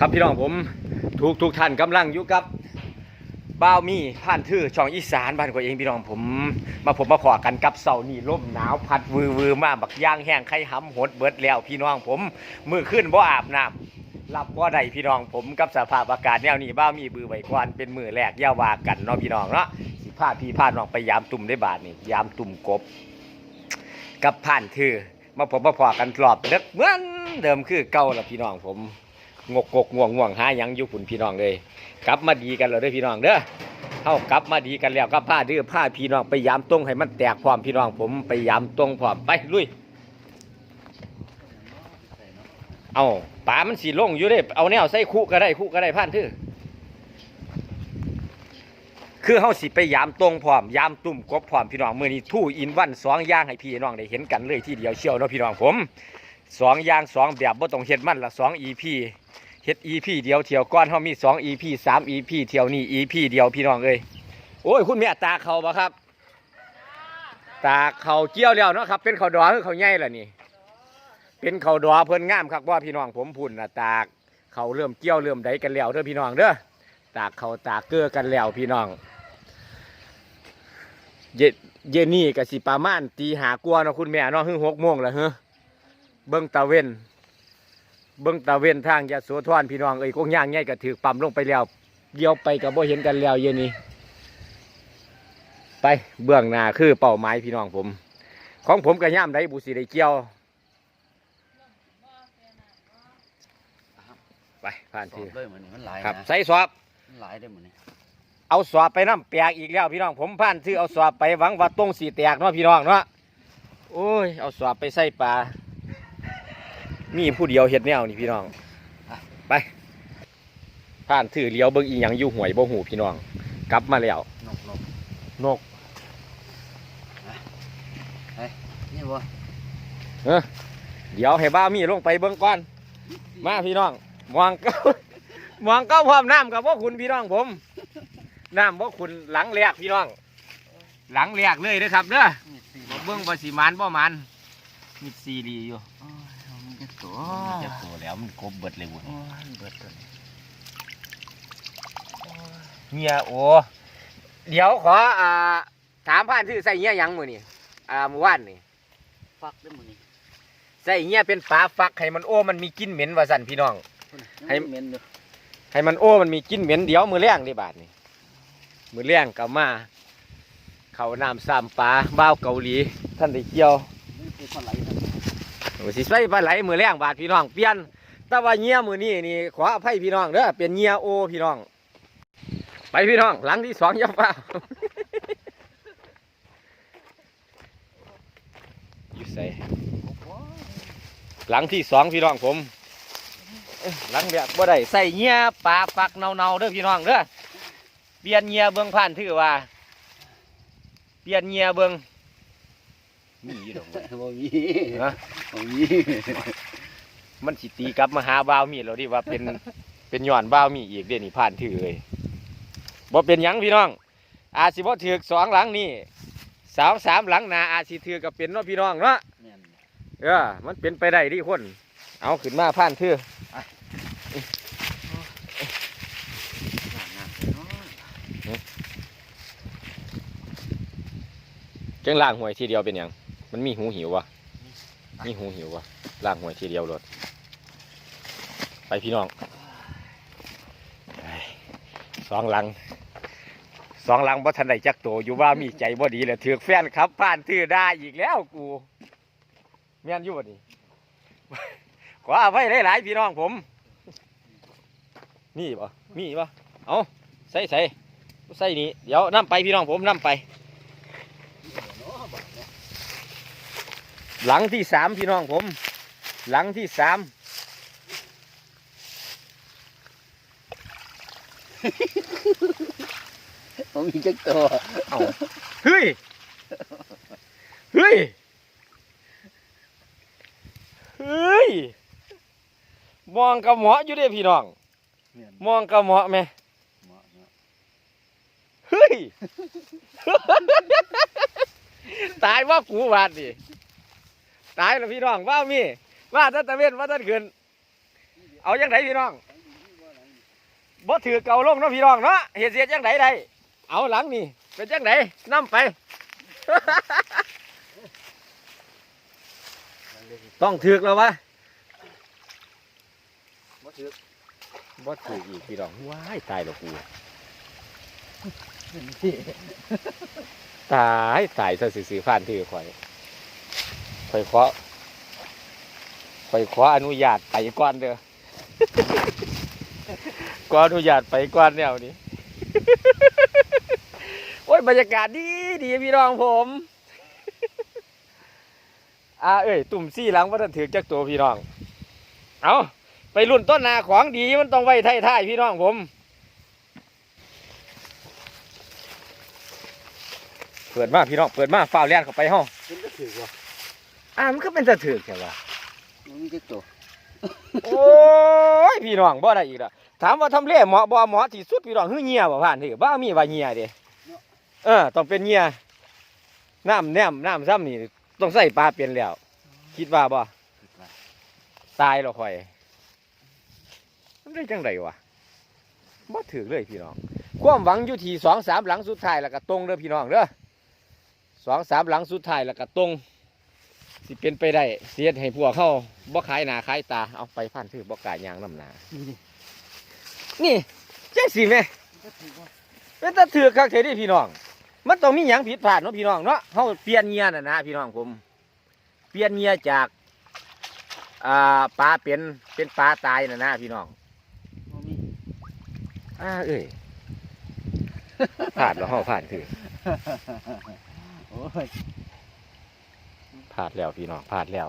ครับพี่น้องผมทุกทุกท่านกำลังอยู่กับบ้าวมีผ่านทื่อช่องอีสานบ้านกว่าเองพี่น้องผม มาผมมาขอกันกับเสานี่ลมหนาวพัดวือวือมาบักย่างแห้งไข่ห้ำหดเบิดแล้วพี่น้องผม มือขึ้นบ่อาบน้ำหลับบ่ได้พี่น้องผมกับสภาพอากาศแนวนี้บ้าวมีบือไว้ก่อนเป็นมือแรกย่าวากันเนาะพี่น้องเนาะสิพาพี่พาน้องไปยามตุ่มได้บาทนี่ยามตุ่มกบ กับผ่านทื่อมาผมมาพอกันรอบเด็กเหมือนเดิมคือเก่าละพี่น้องผม งกงกง่วงง่วงหายังอยู่ฝุ่นพี่น้องเลย กลับมาดีกันแล้วด้อพี่น้องเด้อเฮากลับมาดีกันแล้วก็ผ้าดื้อผ้าพี่น้องไปยามตรงให้มันแตกพร้อมพี่น้องผมไปยามตรงพร้อมไปลุยเอาป่ามันสีลงอยู่เด้เอาแนวใส่คู่ก็ได้คู่ก็ได้ผ่านทื่อคือเฮาสิไปยามตรงพร้อมยามตุ่มกบพร้อมพี่น้องมื้อนี้ทู่อินวันสองย่างให้พี่น้องได้เห็นกันเลยที่เดียวเชียวเนาะพี่น้องผม สองอย่างสองแบบบ่ต้องเฮ็ดมันละสอง EP เฮ็ด EP เดียวเที่ยวก้อนเฮามี2 EP 3 EP เที่ยวนี้ EP เดียวพี่น้องเอ้ยโอ้ยคุณแม่ตาเขาบ่ครับ ตาเขาเกี่ยวแล้วเนาะครับ เป็นเขาดอคือเขาใหญ่ล่ะนี่ เป็นเขาดอเพิ่นงามคักบ่าพี่น้องผมพุ่นนะตาเขาเริ่มเกี่ยวเริ่มใดกันแล้วเด้อพี่น้องเด้อตาเขาตาเกลือกันแล้วพี่น้องเยเยนนี่ก็สิประมาณตีหากว่าเนาะคุณแม่เนาะถึง6โมงแล้วเฮ้อ เบิ่งตาเว้นเบิ้งตาเว้นทางยะโสธรพี่น้องเอ้ยกงย่างใหญ่ก็ถือปั๊มลงไปแล้วเดียวไปกับบ่เห็นกันแล้วเย็นนี้ ไปเบื้องหน้าคือเป้าหมายพี่น้องผม ของผมก็ย่ามได้บุสีได้เกี่ยว ไปผ่านสอที่บเลยเหมือนนี่มันหลายครับนะใส่สอบ มันหลายได้เหมือนนี่เอาสอบไปน้ำแปลกอีกแล้วพี่น้องผมผ่านซื้อเอาสอบไปหวังว่าตรงสีแตกเนาะพี่น้องเนาะโอ้ยเอาสอบไปใส่ปลา มีผู้เดียวเห็ดแนวนี่พี่น้อง ไปผ่านถือเลี้ยวเบิ่งอีหยังอยู่ห่วยบ่หูพี่น้อง กลับมาแล้ว นกนกนกนี่บ่เดี๋ยวให้บ้าวมีลงไปเบิ่งก่อน มาพี่น้องมองก็มองก็พร้อมน้ำกับพวกคุณพี่น้องผม น้ำพวกคุณหลังแรกพี่น้อง หลังแรกเลยนะครับเด้อมีสี่บ่เบิ่งบ่สิมันบ่มันมีซีรีอยู่โอ้ยเอา มันจะตัวมันจะโตแล้วมันกบเบิดเลยบุญโอ้ยเบิดตัวนี้เงียโอ้เดี๋ยวขออ่าถามผ่านที่ใส่เงียหยังมื้อนี่อ่าเมื่อวานนี่ฟักได้เหมือนนี่ใส่เงียเป็นฝาฟักให้มันโอ้มันมีกลิ่นเหม็นว่าสั่นพี่น้องให้ให้เมนอยู่ให้มันโอ้มันมีกลิ่นเหม็นเดี๋ยวมือแรงนี่บาดนี่มือแรงกลับมาเขาน้ำสามปลาบ้าวเกาหลีท่านได้เกี่ยว นี่คือคนไหลครับโอ้สิใส่ปลาไหลมือแรงบาดพี่น้องเปลี่ยนแต่ว่าเงียมือนี้นี่ขออภัยพี่น้องเด้อเป็นเงียโอพี่น้อง ไปพี่น้องหลังที่สองอยับฟ้าอยู่ใส่หลังที่สองพี่น้องผมเอ้ยหลังแบบบ่ได้ใส่เงียปลาฟักเนาๆเด้อพี่น้องเด้อเปลี่ยนเงียเบิ่งผ่านถือว่า เปลี่ยนเงียเบิ่งมีอยู่ดอกเว้ยบ่มี ฮะบ่มีมันสิตีกลับมาหาบ้าวมีแล้วดิว่าเป็นเป็นย้อนบ้าวมีอีกเดี๋ยวนี้ผ่านถือเลยบ่เป็นหยังพี่น้อง อาจสิบ่ถือกสองหลังนี่สาวสามหลังหนาอาจสิถือกับเป็นเนาะพี่น้องเนาะแม่นเออมันเป็นไปได้ดิคน เอาขึ้นมาผ่านถือหนักหนักเนาะจังล่างหวยทีเดียวเป็นหยังมันมีหูหิววะ มีหูหิววะล่างหวยทีเดียวรถไปพี่น้องสองหลังสองหลังบ่ทันได้จักโตอยู่ว่ามีใจบ่ดีเลยถือแฟนครับผ่านถือได้อีกแล้วกูแม่นอยู่บ่นี่ขออภัยหลายๆพี่น้องผม นี่บ่มีบ่เอาใส่ใส่ใส่นี่เดี๋ยวนํไปพี่น้องผมนํไป หลังที่สามพี่น้องผม หลังที่สามบ่มีจักตัวเอาเฮ้ย เฮ้ย เฮ้ย มองกระเหมาะอยู่เด้พี่น้องแม่นมองกระเหมาะไหมเหมาะเนาะเฮ้ย ตายว่ากูบาดดิ ตายแล้วพี่น้องว่ามีว่าท่านตะเวนว่าท่านเกินเอายังไงพี่น้องบ่ถือเก่าลงเนาะพี่น้องเนาะเฮ็ดเสียจังไดได้เอาหลังนี่เป็นจังไดนํไป ต้องถือแล้ววะบ่ถือบ่ถืออีกพี่น้องว้ายตายแล้วกูตายตายซะสิๆผ่านถือข่อย ข่อยขอข่อยขออนุญาตไปก่อนเด้อขออนุญาตไปก่อนแนวนี้โอ้ยบรรยากาศดีดีพี่น้องผมอ่าเอ้ยตุ่มซี่หลังว่าท่านถือจักตัวพี่น้อง เอาไปรุ่นต้นนาของดีมันต้องไว้ท้ายๆพี่น้องผมเปิดมาพี่น้องเปิดมาฝ้าวเลียนเข้าไปห้อง อว่าอ่ามันก็เป็นจะถือใช่ปะมันมีแต่ตัวโอ้ยพี่น้องบ่ได้อีกละถามว่าทำเลเหมาะบ่เหมาะที่สุดพี่น้องคือเงียบ่ผ่านถือบ่มีว่าเงียเด้เออต้องเป็นเงียน้ำแนมน้ำซ้ำนี่ต้องใส่ปลาเปลี่ยนแล้ว คิดว่าบ่คิดว่าตายแล้วค่อยมันได้จังไดวะบ่ถือเลยพี่น้อง ความหวังอยู่ที่สองสามหลังสุดท้ายแล้วก็ตรงเด้อพี่น้องเด้อสองสามหลังสุดท้ายแล้วก็ตรง สิเป็นไปได้เสียดให้พวกเขาบ่ขายหนาขายตาเอาไปพันถือบ่กายยางน้ำหนา นี่นี่จังสิแม่ก็ถือว่าเป็นตาถือคักเทนี่พี่น้อง มันต้องมีหยังผิดพลาดเนาะพี่น้องเนาะเฮาเปลี่ยนเงียน่ะนะพี่น้องผม เปลี่ยนเงียจากอ่าปลาเป็นเป็นปลาตายน่ะนะพี่น้องบ่มีอ่าเอ้ยพลาดแล้วเฮาพลาดถือโอ้ย พลาดแล้วพี่น้องพลาดแล้ว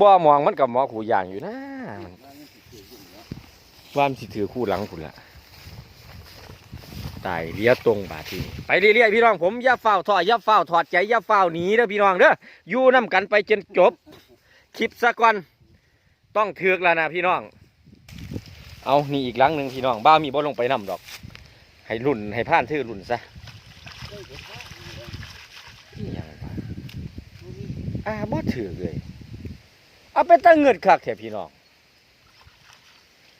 บ่มองมันกับหมอขู่อย่างอยู่นะว่ามันสิถืออยู่แล้วว่ามันสิถือคู่หลังคุณละตายเลี้ยตรงบาดทีไปเรื่อยๆพี่น้องผมอย่าเฝ้าถอดอย่าเฝ้าถอดใจอย่าเฝ้าหนีเด้อพี่น้องเด้ออยู่น้กันไปจนจบคลิปซะก่อนต้องถือกแล้วนะพี่น้อง เอานี่อีกหลังหนึ่งพี่น้องบ้ามีบ่ลงไปนํดอก ให้รุ่นให้ผ่านถือรุ่นซะอิหยังวะ อ่าบ่ถือเลย เอาไปตั้งเงินคักแถพี่น้อง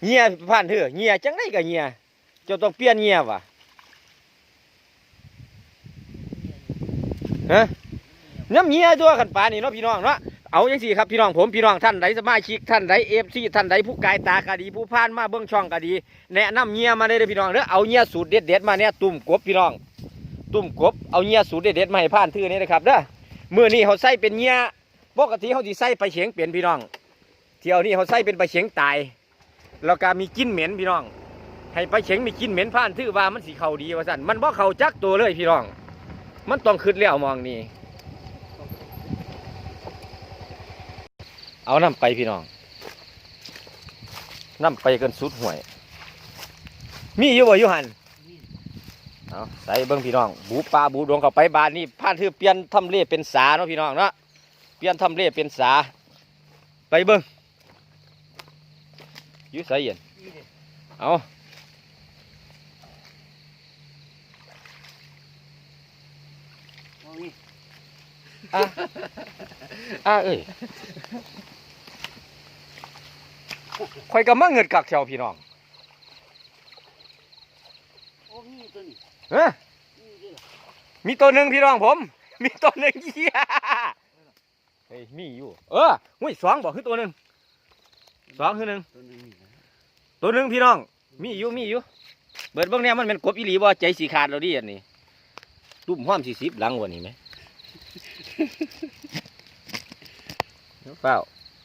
เงียผ่านเถอะเงียจังได้กับเงียจ้าต้องเปลี่ยนเงียวะฮะน้ำเงียตัวขันปลานี่เนาะพี่น้องเนาะเอาอย่างสี่ครับพี่น้องผมพี่น้องท่านใดสมาชิกท่านใดเอฟซีท่านใดผู้กายตากะดีผู้พานมาเบื้องช่องกะดีแนะนำเงียมาได้เลยพี่น้องเด้อเอาเงียสูตรเด็ดเด็ดมาเนี่ยตุ่มกบพี่น้อง ตุ่มกบเอาเงียสูตรเด็ดเด็ดมาให้ผ่านทื่อนี่นะครับเด้อ มื่อนี้เขาใส่เป็นเงี้ยปกติเขาสิใส่ไปเฉียงเปลี่ยนพี่น้อง เที่ยวนี้เขาใส่เป็นไปเฉียงตายแล้วก็มีกลินเหม็นพี่น้อง ให้ไปลาเฉียงมีกลินเหม็นผ่านถือว่ามันสีเขาดีว่าสั่นมันบ่เขาจักตัวเลยพี่น้อง มันต้องขึ้นแล้วมองนี่เอาน้ำไปพี่น้องน้ำไปกันสุดห่วย มีอยู่บ่อยู่หัน เอาใส่เบิ้งพี่น้อง บูปลาบูดวงเข้าไปบานนี่ผ่านถือเปลี่ยนทำเลเป็นสาเนาะพี่น้องเนาะเปลี่ยนทำเลเป็นสา ไปเบิ้งอยู่ใส่เย็นนี่ดิเอาบ่มีอะอะเอ้ยข่อยก็มาเงินกักแถวพี่น้อง โอ้มีตัวนี้ เอ้อมีเด้อมีตัวหนึ่งพี่น้องผม มีตัวหนึ่งเหี้ยเฮ้ยมีอยู่ เออหุ้ยสองบอกคือตัวหนึ่งสองคือหนึ่งตัวนึงนี่นะตัวหนึ่งพี่น้อง มีอยู่มีอยู่ เบิดเบ้างเนี่ยมันเป็นกบอีหลีบ่ใจสีขาดเราดิอันนี้ตุ้มห้อมสี่สิบหลังวันนี้ไหมเปล่า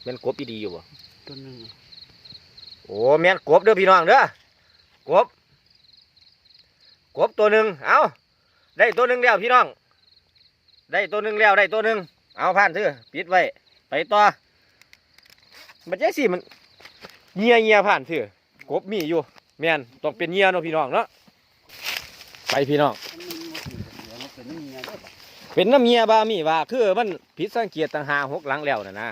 เป็นกบอีดีอยู่บ่ตัวนึงน่ะโอ้แม่นกบเด้อพี่น้องเด้อกบ กบตัวหนึ่งเอาได้ตัวหนึ่งแล้วพี่น้อง ได้ตัวหนึ่งแล้วได้ตัวหนึ่งเอาผ่านเถอะปิดไว้ไปต่อมันจะสิมันเงียเงียผ่านเถอะกบมีอยู่แมนต้องเป็นเงียเนาะพี่น้องเนาะไปพี่น้อง เป็นน้ำเงียบามีว่าคือมันผิดสังเกตต่างหาหกหลังแล้วนะนะ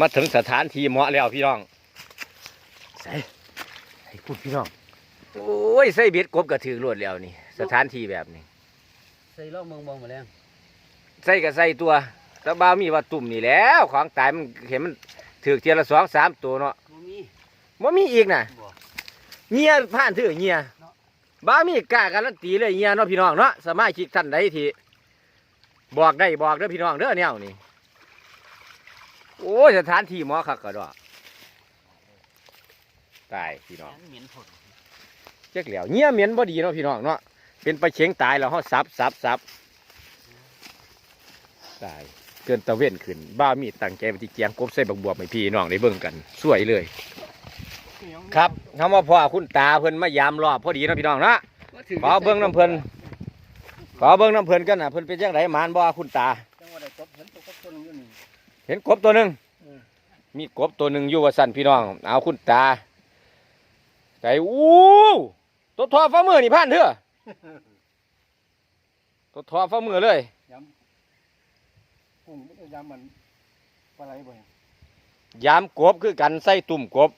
มาถึงสถานที่เหมาะแล้วพี่น้องใส่ใส่พูดพี่น้อง โอ้ยใส่เบ็ดกบกระถือรวดแล้วนี่ สถานที่แบบนี้ ใส่เหล้าเมืองบ่มาแล้วใส่กับใส่ตัวแต่บ่าวมีว่าตุ่มนี่แหล้ว ของตายมันเห็นมันถือเทียละสองสามตัวเนาะบ่มีมันมีอีกน่ะบ่เงียผ่านถือเงียเนาะบ่าวมีกล้าการันตีเลยเงียเนาะพี่น้องเนาะสามารถคิดท่านใดที่บอกได้บอกเด้อพี่น้องเด้อแนวนี่โอ้ยสถานที่หมอคักกระดอกตายพี่น้องยังเหม็นผลเจ๊กเหลียวเงียเหม็นบ่ดีเนาะพี่น้องเนาะเป็นไปลาเชียงตายแล้วเฮาซับซับซับตายเกินตะเว้นขึ้น บ้ามีตั้งใจไปที่เกียงกบใส่บักบวบให้พี่น้องได้เบิ่งกันสวยเลย ครับเฮามาพ่อคุณตาเพิ่นมายามรอบพอดีเนาะพี่น้องเนาะขอเบิ่งน้ำเพิ่นขอเบิ่งน้ำเพิ่นกันน่ะเพิ่นเป็นจังไดหมานบ่คุณตาจังว่าได้จบเห็นตัวกับตัวนึงอยู่นี่เห็นกบตัวหนึ่งเออมีกบตัวหนึ่งอยู่ว่าสั่นพี่น้อง เอาคุณตาไก่อู้ ตัวทอฟ้ามือนี่พันเถอะตัวทอฟ้ามือเลยย้ำพุ่งไม่ได้ย้ำมันปลาไหลบ่ยามกบคือกันใส่ตุ่มกบ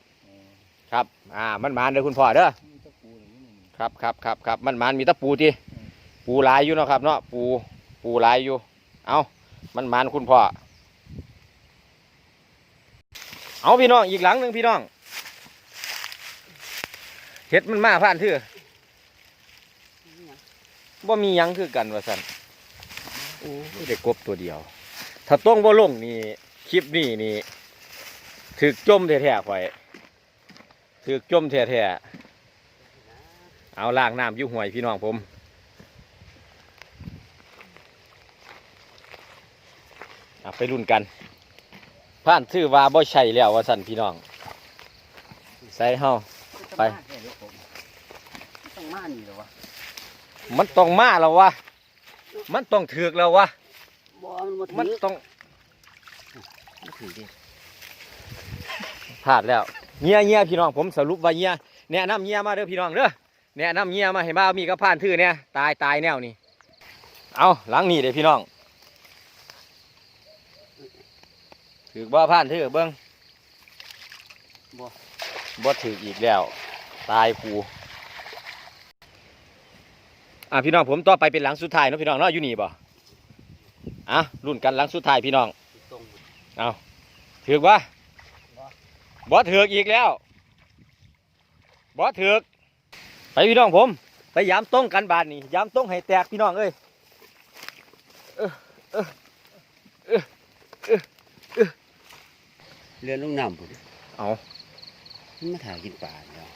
ครับ อ่า มันมานเด้อคุณพ่อเด้อมีตะปูอย่างนี้นี่ครับครับครับครับมันมานมีแตะปูทีปูหลายอยู่เนาะครับ เนาะปูปูหลายอยู่ เอามันมานคุณพ่อเอาพี่น้องอีกหลังหนึ่งพี่น้อง เห็ดมันมาผ่านเถื่อบ่มียังคือกันว่าสันโอ้ยได้กกบตัวเดียว ถ้าต้องบ่ลงนี่คลิปนี้นี่ถึกจมแท้ๆข่อยถึกจมแท้ๆเอาล่างน้ำยู่ห่วยพี่น้องผมไปรุ่นกันผ่านชื่อว่าบ่ใช่แล้วว่าสันพี่น้องใส่เฮาไป ต้องมานี่เหรอวะ มันต้องมาแล้ววะ มันต้องถือกแล้ววะ บ่มันบ่มันถือต้องมันถือดิพลาดแล้วเงียเงียพี่น้องผมสรุปว่าเงียแนะนำเงียมาเด้อพี่น้องเด้อแนะนำเงียมาให้มามีกระพานทื่อเนี่ยตายตายแนวนี่เอาหลังนี่เด้อพี่น้องถือบ่พานทื่อเบิ้งบ่บ่ถืออีกแล้ว ตายกู อะพี่น้องผมต่อไปเป็นหลังสุดท้ายเนาะพี่น้องเนาะอยู่นี่บ่อะรุ่นกันหลังสุดท้ายพี่น้องตรงเอาถือกวะบอถือกอีกแล้วบอถือกไปพี่น้องผม ไปยามต้งกันบานนี่ยามต้งให้แตกพี่น้องเอ้ยเออเออเออเออเออเรือนลงน้ำพุ่นเอามันมาถ่ายกินปลาเนาะ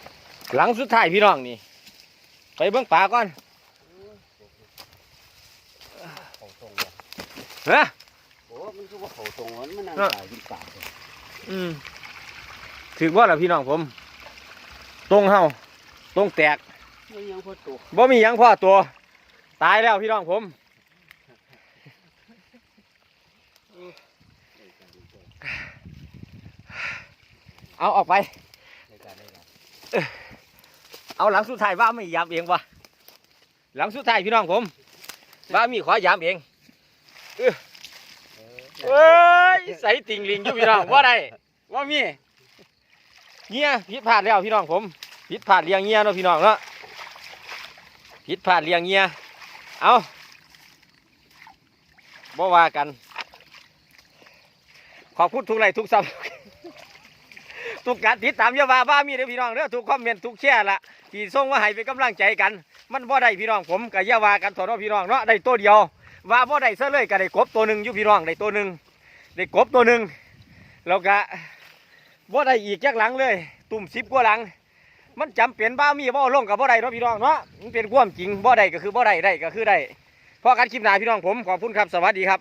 หลังสุดท้ายพี่น้องนี่ ไปเบิ้งป่าก่อน เขาตรงว่ะ ฮะโอ้มันคือว่าเขาตรงวะมันนั่งเนาะถ่ายกินปลาเลยอืมถือว่าล่ะพี่น้องผม ตรงเฮาตรงแตกมันยังพอตัวบ่มีหยังพ่อตัว ตายแล้วพี่น้องผมเอาออกไป ได้การได้การเอาหลังสุดท้ายว่าไม่ยามเองวะหลังสุดท้ายพี่น้องผมว่ามีขอยามเอง เอ้อเอ้ยใส่ติ่งลิงอยู่พี่น้องว่าได้ว่ามีเงี้ยผิดพลาดแล้วพี่น้องผมผิดพลาดเลี้ยงเงี้ยเนาะพี่น้องเนาะผิดพลาดเลี้ยงเงี้ยเอาบ่ว่ากัน ขอบคุณทุกไลทุกซับทุกการติดตามอยาว่าบ้ามีเด้อพี่น้องเด้อทุกคอมเมนต์ทุกแชร์ละที่ส่งมาให้เป็นกำลังใจกัน มันบ่ได้พี่น้องผมกับอยาว่ากันถอดพี่น้องเนาะได้ตัวเดียว ว่าบ่ได้ซะเลยก็ได้กบตัวหนึ่งอยู่พี่น้องได้ตัวหนึ่งได้กบตัวหนึ่งแล้วก็บ่ได้อีกจักหลังเลย ตุ่มสิบกว่าหลัง มันจำเป็นบ้ามีบ่ลงกับบ่ได้เนาะพี่น้องเนาะมันเป็นความจริงบ่ได้ก็คือบ่ได้ได้ก็คือได้พอการคลิปหน้าพี่น้องผมขอบคุณครับสวัสดีครับ